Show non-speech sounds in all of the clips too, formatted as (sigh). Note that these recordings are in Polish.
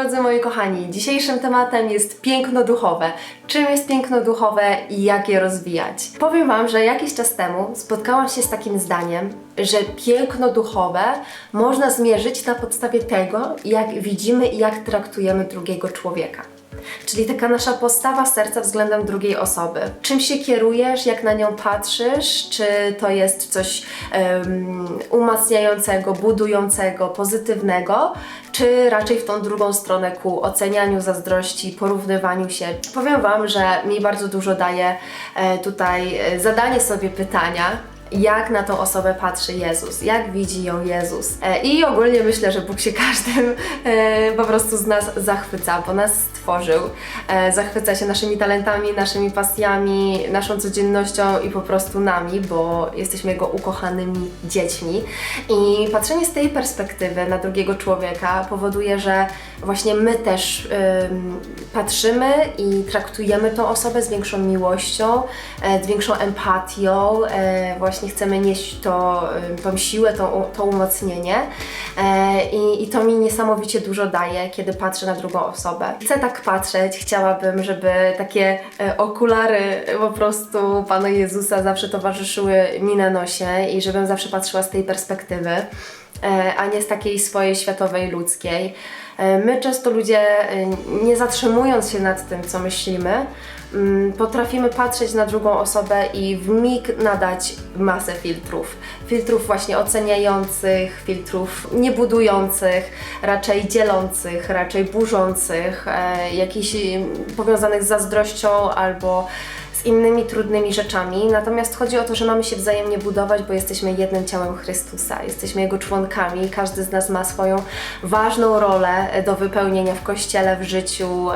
Drodzy, moi kochani, dzisiejszym tematem jest piękno duchowe. Czym jest piękno duchowe i jak je rozwijać? Powiem Wam, że jakiś czas temu spotkałam się z takim zdaniem, że piękno duchowe można zmierzyć na podstawie tego, jak widzimy i jak traktujemy drugiego człowieka. Czyli taka nasza postawa serca względem drugiej osoby. Czym się kierujesz, jak na nią patrzysz? Czy to jest coś em, umacniającego, budującego, pozytywnego? Czy raczej w tą drugą stronę ku ocenianiu, zazdrości, porównywaniu się? Powiem Wam, że mi bardzo dużo daje e, tutaj e, zadanie sobie pytania, jak na tą osobę patrzy Jezus, jak widzi ją Jezus. E, I ogólnie myślę, że Bóg się (laughs) każdym e, po prostu z nas zachwyca, bo nas stworzył. E, Zachwyca się naszymi talentami, naszymi pasjami, naszą codziennością i po prostu nami, bo jesteśmy Jego ukochanymi dziećmi. I patrzenie z tej perspektywy na drugiego człowieka powoduje, że właśnie my też ym, patrzymy i traktujemy tą osobę z większą miłością, z większą empatią, e, właśnie chcemy nieść to, ym, tą siłę, to umocnienie e, i, i to mi niesamowicie dużo daje, kiedy patrzę na drugą osobę. Chcę tak patrzeć, chciałabym, żeby takie e, okulary po prostu Pana Jezusa zawsze towarzyszyły mi na nosie i żebym zawsze patrzyła z tej perspektywy e, a nie z takiej swojej światowej, ludzkiej. E, My często ludzie, e, nie zatrzymując się nad tym, co myślimy, mm, potrafimy patrzeć na drugą osobę i w mig nadać masę filtrów. Filtrów właśnie oceniających, filtrów niebudujących, raczej dzielących, raczej burzących, e, jakichś mm, powiązanych z zazdrością albo z innymi trudnymi rzeczami. Natomiast chodzi o to, że mamy się wzajemnie budować, bo jesteśmy jednym ciałem Chrystusa, jesteśmy Jego członkami. Każdy z nas ma swoją ważną rolę do wypełnienia w kościele, w życiu,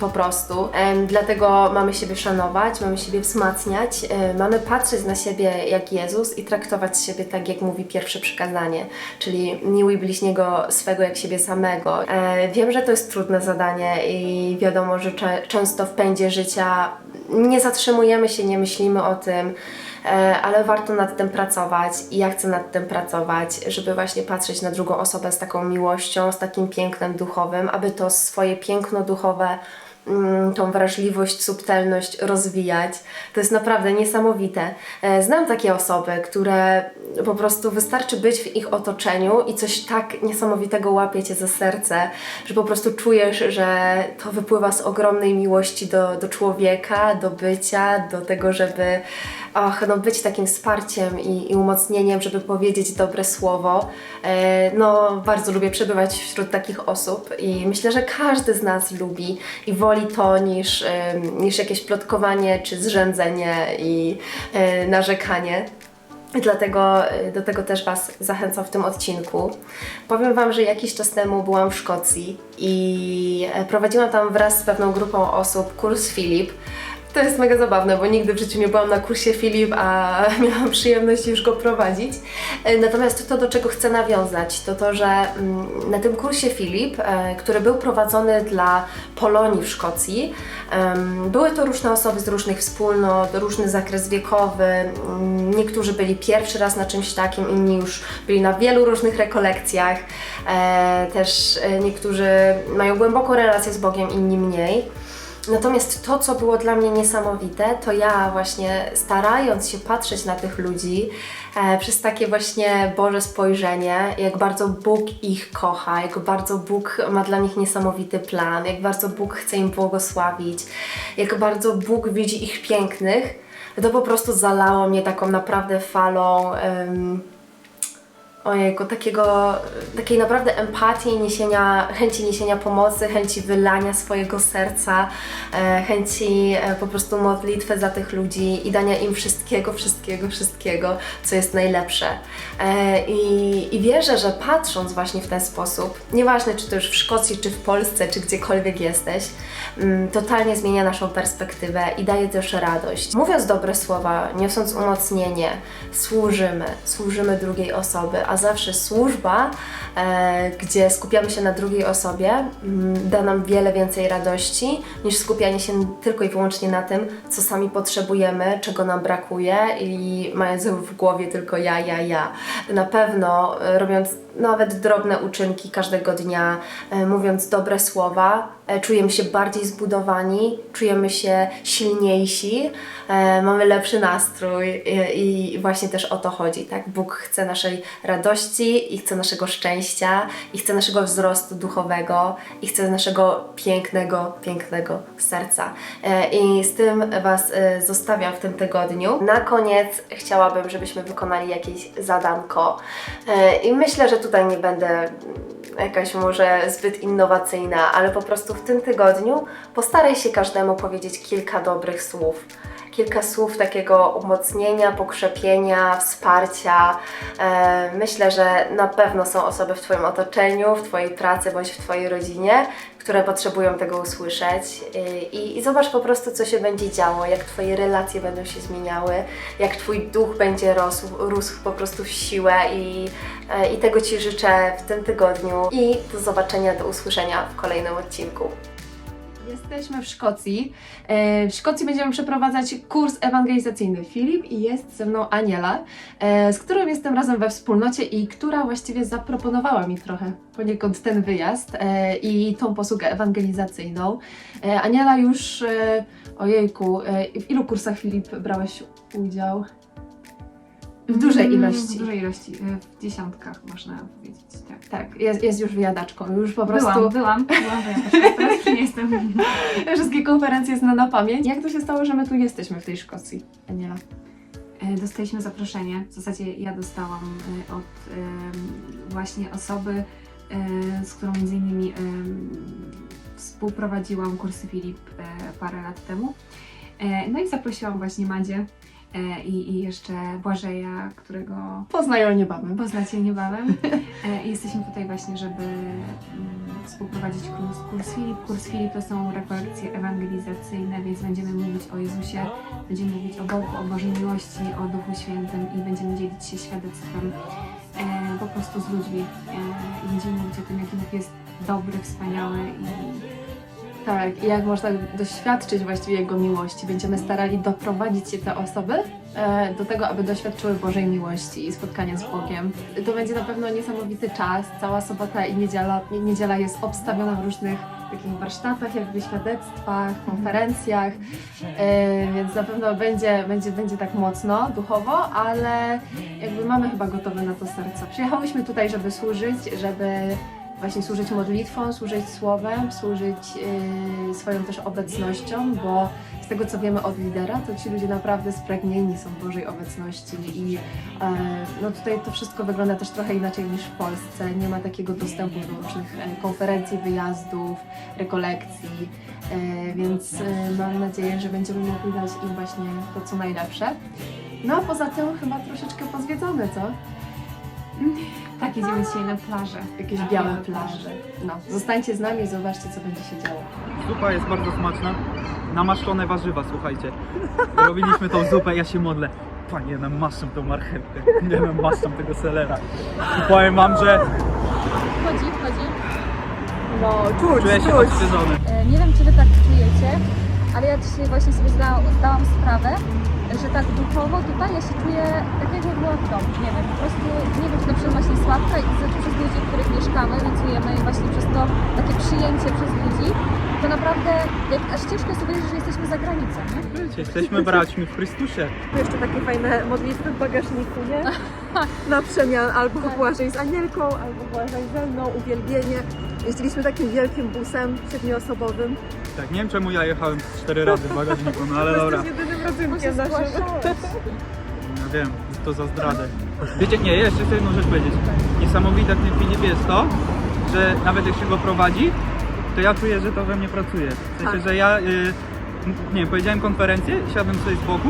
po prostu. Dlatego mamy siebie szanować, mamy siebie wzmacniać, em, mamy patrzeć na siebie jak Jezus i traktować siebie tak, jak mówi pierwsze przykazanie, czyli miłuj bliźniego swego jak siebie samego. E, wiem, że to jest trudne zadanie i wiadomo, że często w pędzie życia nie zatrzymujemy się, nie myślimy o tym, e, ale warto nad tym pracować i ja chcę nad tym pracować, żeby właśnie patrzeć na drugą osobę z taką miłością, z takim pięknem duchowym, aby to swoje piękno duchowe tą wrażliwość, subtelność rozwijać. To jest naprawdę niesamowite. E, Znam takie osoby, które po prostu wystarczy być w ich otoczeniu i coś tak niesamowitego łapie cię za serce, że po prostu czujesz, że to wypływa z ogromnej miłości do, do człowieka, do bycia, do tego, żeby ach, no, być takim wsparciem i, i umocnieniem, żeby powiedzieć dobre słowo. E, No, bardzo lubię przebywać wśród takich osób i myślę, że każdy z nas lubi i woli to niż, em, niż jakieś plotkowanie czy zrzędzenie i e, narzekanie. Dlatego e, do tego też Was zachęcam w tym odcinku. Powiem Wam, że jakiś czas temu byłam w Szkocji i e, prowadziłam tam wraz z pewną grupą osób kurs Filip. To jest mega zabawne, bo nigdy w życiu nie byłam na kursie Filip, a (laughs) miałam przyjemność już go prowadzić. E, Natomiast to, do czego chcę nawiązać, to to, że mm, na tym kursie Filip, e, który był prowadzony dla Polonii w Szkocji, były to różne osoby z różnych wspólnot, różny zakres wiekowy. mm, Niektórzy byli pierwszy raz na czymś takim, inni już byli na wielu różnych rekolekcjach. E, Też niektórzy mają głęboką relację z Bogiem, inni mniej. Natomiast to, co było dla mnie niesamowite, to ja właśnie starając się patrzeć na tych ludzi e, przez takie właśnie Boże spojrzenie, jak bardzo Bóg ich kocha, jak bardzo Bóg ma dla nich niesamowity plan, jak bardzo Bóg chce im błogosławić, jak bardzo Bóg widzi ich pięknych, to po prostu zalało mnie taką naprawdę falą. em, Ojejku, takiego, takiej naprawdę empatii, niesienia, chęci niesienia pomocy, chęci wylania swojego serca, e, chęci e, po prostu modlitwy za tych ludzi i dania im wszystkiego, wszystkiego, wszystkiego, co jest najlepsze. E, i, I wierzę, że patrząc właśnie w ten sposób, nieważne czy to już w Szkocji, czy w Polsce, czy gdziekolwiek jesteś, mm, totalnie zmienia naszą perspektywę i daje też radość. Mówiąc dobre słowa, niosąc umocnienie, służymy, służymy drugiej osoby, a zawsze służba, e, gdzie skupiamy się na drugiej osobie, mm, da nam wiele więcej radości niż skupianie się tylko i wyłącznie na tym, co sami potrzebujemy, czego nam brakuje i mając w głowie tylko ja, ja, ja. Na pewno e, robiąc nawet drobne uczynki każdego dnia, e, mówiąc dobre słowa, czujemy się bardziej zbudowani, czujemy się silniejsi, e, mamy lepszy nastrój i, i właśnie też o to chodzi, tak? Bóg chce naszej radości i chce naszego szczęścia i chce naszego wzrostu duchowego i chce naszego pięknego, pięknego serca. E, I z tym Was e, zostawiam w tym tygodniu. Na koniec chciałabym, żebyśmy wykonali jakieś zadanko E, i myślę, że tutaj nie będę jakaś może zbyt innowacyjna, ale po prostu w tym tygodniu postaraj się każdemu powiedzieć kilka dobrych słów. Kilka słów takiego umocnienia, pokrzepienia, wsparcia. E, myślę, że na pewno są osoby w Twoim otoczeniu, w Twojej pracy bądź w Twojej rodzinie, które potrzebują tego usłyszeć. I, I zobacz po prostu, co się będzie działo, jak Twoje relacje będą się zmieniały, jak Twój duch będzie rósł, rósł po prostu w siłę i, e, i tego Ci życzę w tym tygodniu. I do zobaczenia, do usłyszenia w kolejnym odcinku. Jesteśmy w Szkocji. E, W Szkocji będziemy przeprowadzać kurs ewangelizacyjny. Filip i jest ze mną Aniela, e, z którą jestem razem we wspólnocie i która właściwie zaproponowała mi trochę poniekąd ten wyjazd e, i tą posługę ewangelizacyjną. Aniela już, ojejku, w ilu kursach Filip brałeś udział? W dużej Mm, ilości. W dużej ilości, y, w dziesiątkach można powiedzieć, tak. Tak, jest, jest już wyjadaczką, już po prostu Byłam, byłam, byłam wyjadaczką, teraz już nie jestem. (laughs) wszystkie konferencje zna na pamięć. Jak to się stało, że my tu jesteśmy w tej Szkocji, Aniela? E, Dostaliśmy zaproszenie, w zasadzie ja dostałam e, od właśnie osoby, z którą między innymi współprowadziłam kursy Filip parę lat temu. No i zaprosiłam właśnie Madzie e, i, i jeszcze Błażeja, którego Poznają niebawem. Poznacie niebawem. E, i Jesteśmy tutaj właśnie, żeby mm, współprowadzić kurs, kurs Filip. Kurs Filip to są rekolekcje ewangelizacyjne, więc będziemy mówić o Jezusie, będziemy mówić o Bogu, o Bożej miłości, o Duchu Świętym i będziemy dzielić się świadectwem e, po prostu z ludźmi. E, I będziemy mówić o tym, jaki Bóg jest dobry, wspaniały i Tak, i jak można doświadczyć właściwie Jego miłości. Będziemy starali doprowadzić się te osoby e, do tego, aby doświadczyły Bożej miłości i spotkania z Bogiem. To będzie na pewno niesamowity czas. Cała sobota i niedziela, nie- niedziela jest obstawiona w różnych takich warsztatach, jakby świadectwach, konferencjach, e, więc na pewno będzie, będzie, będzie tak mocno, duchowo, ale jakby mamy chyba gotowe na to serce. Przyjechałyśmy tutaj, żeby służyć, żeby właśnie służyć modlitwą, służyć słowem, służyć yy, swoją też obecnością, bo z tego co wiemy od lidera, to ci ludzie naprawdę spragnieni są Bożej obecności i e, no tutaj to wszystko wygląda też trochę inaczej niż w Polsce. Nie ma takiego dostępu do różnych e, konferencji, wyjazdów, rekolekcji, e, więc e, mam nadzieję, że będziemy mogli dać im właśnie to co najlepsze. No a poza tym chyba troszeczkę pozwiedzamy, co? Tak jedziemy dzisiaj na plażę. Jakieś białe plaże. No, zostańcie z nami i zobaczcie co będzie się działo. Zupa jest bardzo smaczna. Namaszczone warzywa, słuchajcie. Robiliśmy tą zupę, ja się modlę. Panie, namaszczam tą marchewkę. Nie namaszczam tego selera. I powiem wam, że Chodzi, chodzi. No, czuć, czuję się odświeżony. E, Nie wiem, czy Wy tak czujecie, ale ja dzisiaj właśnie sobie zdałam, zdałam sprawę, że tak duchowo tutaj ja się czuję tak jakby była w domu. Nie wiem, po prostu nie wiem, czy na przykład właśnie słabka i przez ludzi, w których mieszkamy, pracujemy i właśnie przez to takie przyjęcie przez ludzi, to naprawdę jak, aż ciężko sobie wierzyć, że jesteśmy za granicą, nie? Wiecie, Jesteśmy braćmi w Chrystusie. jeszcze takie fajne modlitwy w bagażniku, nie? (laughs) Na przemian, albo Błażej z Anielką, albo Błażej ze mną, uwielbienie. Jeździliśmy takim wielkim busem siedmioosobowym. Tak, nie wiem czemu ja jechałem cztery razy w bagażniku, no ale dobra. Jedynym rodzynkiem naszym. Ja wiem, to za zdradę. Wiecie, nie, jeszcze chcę jedną rzecz powiedzieć. Niesamowite w tym filmie jest to, że nawet jak się go prowadzi, to ja czuję, że to we mnie pracuje. W sensie, Tak. że ja, y, nie wiem, powiedziałem konferencję, siadłem sobie z boku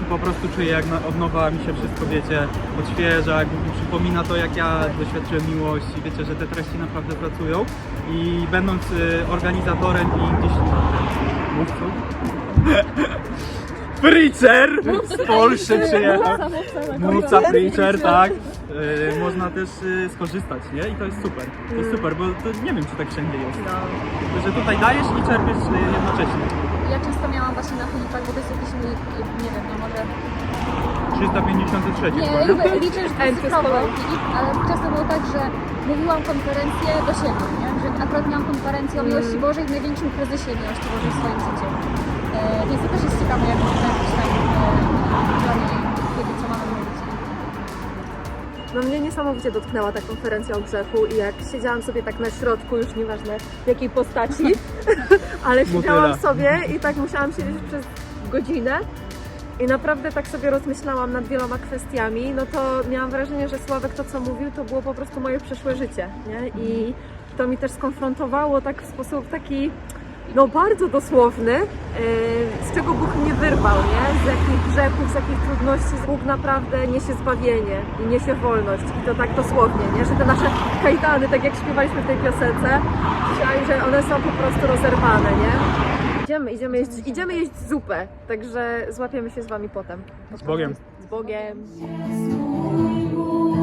i po prostu czuję, jak na, od nowa mi się wszystko, wiecie, odświeża, jak mi przypomina to, jak ja doświadczyłem miłości. Wiecie, że te treści naprawdę pracują i będąc y, organizatorem i gdzieś mówcą, (laughs) Preacher z Polski przyjechał. Mówca Preacher, tak. Y, można też y, skorzystać, nie? I to jest super. To jest super, bo to nie wiem, czy tak wszędzie jest. Że tutaj dajesz i czerpiesz y, jednocześnie. Ja często miałam właśnie na Filipach, bo to jest jakiś nie wiem, no może 353. Nie, chyba, jakby liczę, że to jest. Filip, ale często było tak, że mówiłam konferencję do siebie, nie? Akurat miałam konferencję o miłości Bożej w największym kryzysie miłości Bożej w swoim życiu. E, więc to też jest ciekawe, jak można jakoś tam e, planie, kiedy co mamy mówić. No mnie niesamowicie dotknęła ta konferencja o grzechu i jak siedziałam sobie tak na środku, już nieważne w jakiej postaci, (laughs) ale siedziałam sobie i tak musiałam siedzieć przez godzinę i naprawdę tak sobie rozmyślałam nad wieloma kwestiami, no to miałam wrażenie, że Sławek to co mówił, to było po prostu moje przeszłe życie, nie? I to mi też skonfrontowało tak w sposób taki no bardzo dosłowny, yy, z czego Bóg mnie wyrwał, nie? Z jakich grzechów, z jakich trudności Bóg naprawdę niesie zbawienie i niesie wolność. I to tak dosłownie, nie? Że te nasze kajdany, tak jak śpiewaliśmy w tej piosence, dzisiaj, że one są po prostu rozerwane, nie? Idziemy, idziemy jeść, idziemy jeść zupę, także złapiemy się z Wami potem. Z Bogiem. Z Bogiem. Mój Bóg,